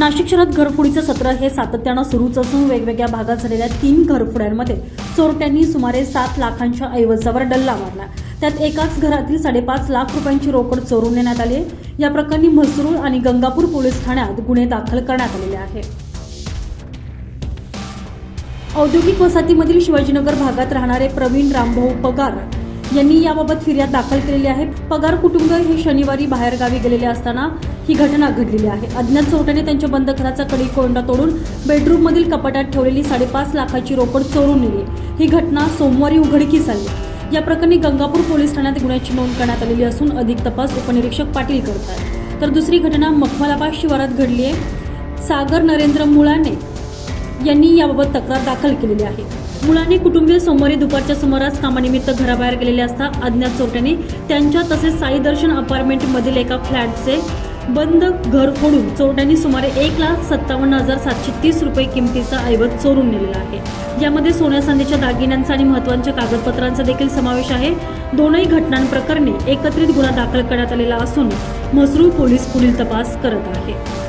नाशिक शहरात घरफोडीचं सत्र हे सातत्यानं सुरूच असून वेगवेगळ्या भागात झालेल्या तीन घरफोड्यांमध्ये चोरट्यांनी सुमारे सात लाखांच्या ऐवजावर डल्ला मारला त्यात एकाच घरातील साडेपाच लाख रुपयांची रोकड चोरून नेण्यात आली आहे. या प्रकरणी म्हसरूळ आणि गंगापूर पोलीस ठाण्यात गुन्हे दाखल करण्यात आलेले आहे औद्योगिक वसाहतीमधील शिवाजीनगर भागात राहणारे प्रवीण रामभाऊ पगार यांनी याबाबत फिर्याद दाखल केलेली आहे. पगार कुटुंब हे शनिवारी बाहेरगावी गेलेले असताना ही घटना घडलेली आहे. अज्ञात चोरट्याने त्यांच्या बंद घराचा कडी कोंडा तोडून बेडरूममधील कपाटात ठेवलेली साडेपाच लाखाची रोकड चोरून नेली. ही घटना सोमवारी उघडकीस आली. या प्रकरणी गंगापूर पोलीस ठाण्यात गुन्ह्याची नोंद करण्यात आलेली असून अधिक तपास उपनिरीक्षक पाटील करत आहेत. तर दुसरी घटना मखमलाबाद शिवारात घडली आहे. सागर नरेंद्र मुळाने यांनी याबाबत तक्रार दाखल केलेली आहे. मुलांनी कुटुंबीय सोमवारी दुपारच्या सुमारास कामानिमित्त घराबाहेर गेलेले असता अज्ञात चोरट्यांनी त्यांच्या तसेच साई दर्शन अपार्टमेंटमधील एका फ्लॅटचे बंद घर फोडून चोरट्यांनी सुमारे एक लाख सत्तावन्न हजार सातशे तीस रुपये किमतीचा ऐवज चोरून नेलेला आहे. यामध्ये सोन्या चांदीच्या दागिन्यांचा आणि महत्त्वाच्या कागदपत्रांचा देखील समावेश आहे. दोनही घटनांप्रकरणी एकत्रित गुन्हा दाखल करण्यात आलेला असून म्हसरूळ पोलीस पुढील तपास करत आहे.